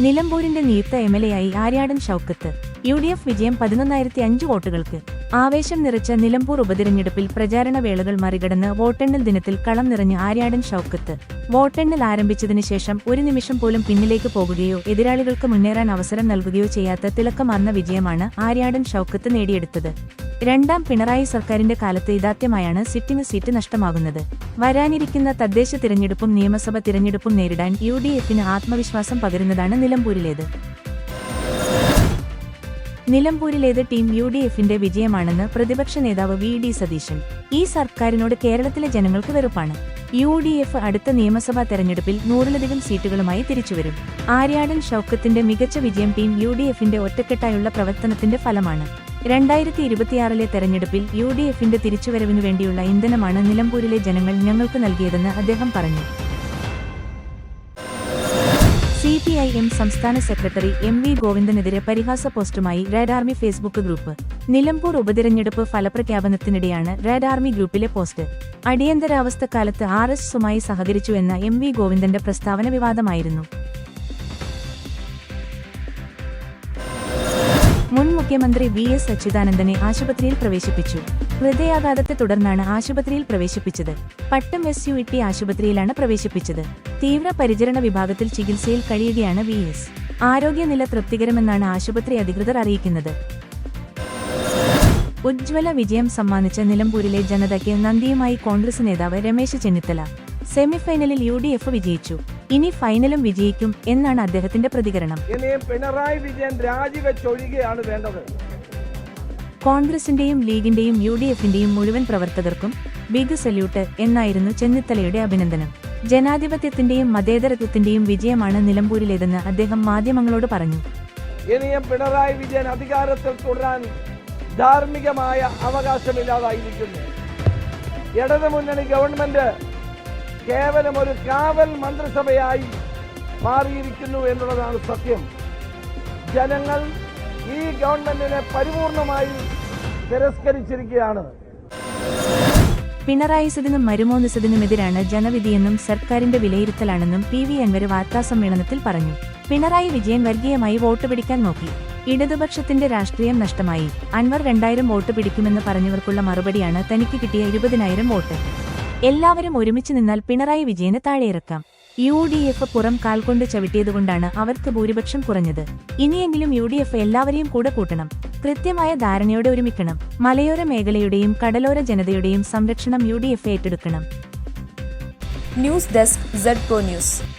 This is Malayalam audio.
നിലമ്പൂരിന്റെ നിയുക്ത M L എയായി Aryadan Shoukath U D F വിജയം പതിനൊന്നായിരത്തി അഞ്ച് വോട്ടുകൾക്ക്. ആവേശം നിറച്ച നിലമ്പൂർ ഉപതിരഞ്ഞെടുപ്പിൽ പ്രചാരണ വേളകൾ മറികടന്ന് വോട്ടെണ്ണൽ ദിനത്തിൽ കളം നിറഞ്ഞ് ആര്യാടൻ ഷൌക്കത്ത്. വോട്ടെണ്ണൽ ആരംഭിച്ചതിനു ശേഷം ഒരു നിമിഷം പോലും പിന്നിലേക്ക് പോകുകയോ എതിരാളികൾക്ക് മുന്നേറാൻ അവസരം നൽകുകയോ ചെയ്യാത്ത തിളക്കമാർന്ന വിജയമാണ് ആര്യാടൻ ഷൌക്കത്ത് നേടിയെടുത്തത്. രണ്ടാം പിണറായി സർക്കാരിന്റെ കാലത്ത് ഇതാദ്യമായാണ് സിറ്റിംഗ് സീറ്റ് നഷ്ടമാകുന്നത്. വരാനിരിക്കുന്ന തദ്ദേശ തിരഞ്ഞെടുപ്പും നിയമസഭ തിരഞ്ഞെടുപ്പും നേരിടാൻ യു ഡി എഫിന് ആത്മവിശ്വാസം പകരുന്നതാണ് നിലമ്പൂരിലേത്. നിലമ്പൂരിലേത് ടീം യു ഡി എഫിന്റെ വിജയമാണെന്ന് പ്രതിപക്ഷ നേതാവ് വി ഡി സതീശൻ. ഈ സർക്കാരിനോട് കേരളത്തിലെ ജനങ്ങൾക്ക് വെറുപ്പാണ്. യു ഡി എഫ് അടുത്ത നിയമസഭാ തെരഞ്ഞെടുപ്പിൽ നൂറിലധികം സീറ്റുകളുമായി തിരിച്ചുവരും. ആര്യാടൻ ഷൌക്കത്തിന്റെ മികച്ച വിജയം ടീം യു ഡി എഫിന്റെ ഒറ്റക്കെട്ടായുള്ള പ്രവർത്തനത്തിന്റെ ഫലമാണ്. രണ്ടായിരത്തി ഇരുപത്തിയാറിലെ തെരഞ്ഞെടുപ്പിൽ യു ഡി എഫിന്റെ തിരിച്ചുവരവിനു വേണ്ടിയുള്ള ഇന്ധനമാണ് നിലമ്പൂരിലെ ജനങ്ങൾ ഞങ്ങൾക്ക് നൽകിയതെന്ന് അദ്ദേഹം പറഞ്ഞു. സി ഐ എം സംസ്ഥാന സെക്രട്ടറി എം വി ഗോവിന്ദനെതിരെ പരിഹാസ പോസ്റ്റുമായി red army Facebook group. Nilambur ഉപതിരഞ്ഞെടുപ്പ് ഫലപ്രഖ്യാപനത്തിനിടെയാണ് റെഡ് ആർമി ഗ്രൂപ്പിലെ പോസ്റ്റ്. അടിയന്തരാവസ്ഥക്കാലത്ത് ആർ എസ് എസുമായി സഹകരിച്ചുവെന്ന എം വി ഗോവിന്ദന്റെ പ്രസ്താവന വിവാദമായിരുന്നു. മുഖ്യമന്ത്രി വി എസ് അച്യുതാനന്ദനെ ആശുപത്രിയിൽ പ്രവേശിപ്പിച്ചു. ഹൃദയാഘാതത്തെ തുടർന്നാണ് ആശുപത്രിയിൽ പ്രവേശിപ്പിച്ചത്. പട്ടം എസ് യു ഇട്ടി ആശുപത്രിയിലാണ് പ്രവേശിപ്പിച്ചത്. തീവ്ര പരിചരണ വിഭാഗത്തിൽ ചികിത്സയിൽ കഴിയുകയാണ് വി എസ്. ആരോഗ്യനില തൃപ്തികരമെന്നാണ് ആശുപത്രി അധികൃതർ അറിയിക്കുന്നത്. ഉജ്ജ്വല വിജയം സമ്മാനിച്ച നിലമ്പൂരിലെ ജനതയ്ക്ക് നന്ദിയുമായി കോൺഗ്രസ് നേതാവ് രമേശ് ചെന്നിത്തല. സെമിഫൈനലിൽ യു ഡി എഫ് വിജയിച്ചു. ഇനി ഫൈനലും വിജയിക്കും എന്നാണ് അദ്ദേഹത്തിന്റെ പ്രതികരണം. പിണറായി വിജയൻ രാജിവെച്ചൊഴിയുകയാണ് വേണ്ടത്. കോൺഗ്രസിന്റെയും ലീഗിന്റെയും യു ഡി എഫിന്റെയും മുഴുവൻ പ്രവർത്തകർക്കും ബിഗ് സല്യൂട്ട് എന്നായിരുന്നു ചെന്നിത്തലയുടെ അഭിനന്ദനം. ജനാധിപത്യത്തിന്റെയും മതേതരത്വത്തിന്റെയും വിജയമാണ് നിലമ്പൂരിലേതെന്ന് അദ്ദേഹം മാധ്യമങ്ങളോട് പറഞ്ഞു. ഇനിയും പിണറായി വിജയൻ അധികാരത്തിൽ തുടരാൻ ധാർമ്മികമായ അവകാശമില്ലാതായിരിക്കുന്നു. ഇടതു മുന്നണി ഗവൺമെന്റ് കേവലം ഒരു കാവൽ മന്ത്രിസഭയായി മാറിയിരിക്കുന്നു എന്നുള്ളതാണ് സത്യം. ജനങ്ങൾ ഈ ഗവൺമെന്റിനെ പരിപൂർണമായി തിരസ്കരിച്ചിരിക്കുകയാണ്. പിണറായിസതിനും മരുമോനിസതിനുമെതിരാണ് ജനവിധിയെന്നും സർക്കാരിന്റെ വിലയിരുത്തലാണെന്നും പി വി അൻവർ വാർത്താസമ്മേളനത്തിൽ പറഞ്ഞു. പിണറായി വിജയൻ വർഗീയമായി വോട്ട് പിടിക്കാൻ നോക്കി. ഇടതുപക്ഷത്തിന്റെ രാഷ്ട്രീയം നഷ്ടമായി. അൻവർ രണ്ടായിരം വോട്ട് പിടിക്കുമെന്ന് പറഞ്ഞവർക്കുള്ള മറുപടിയാണ് തനിക്ക് കിട്ടിയ ഇരുപതിനായിരം വോട്ട്. എല്ലാവരും ഒരുമിച്ച് നിന്നാൽ പിണറായി വിജയന് താഴെയിറക്കാം. യു ഡി എഫ് പുറം കാൽ കൊണ്ട് ചവിട്ടിയതുകൊണ്ടാണ് അവർക്ക് ഭൂരിപക്ഷം കുറഞ്ഞത്. ഇനിയെങ്കിലും യു ഡി എഫ് എല്ലാവരെയും കൂടെ കൂട്ടണം. കൃത്യമായ ധാരണയോടെ ഒരുമിക്കണം. മലയോര മേഖലയുടെയും കടലോര ജനതയുടെയും സംരക്ഷണം യു ഡി എഫ് ഏറ്റെടുക്കണം. News desk Z news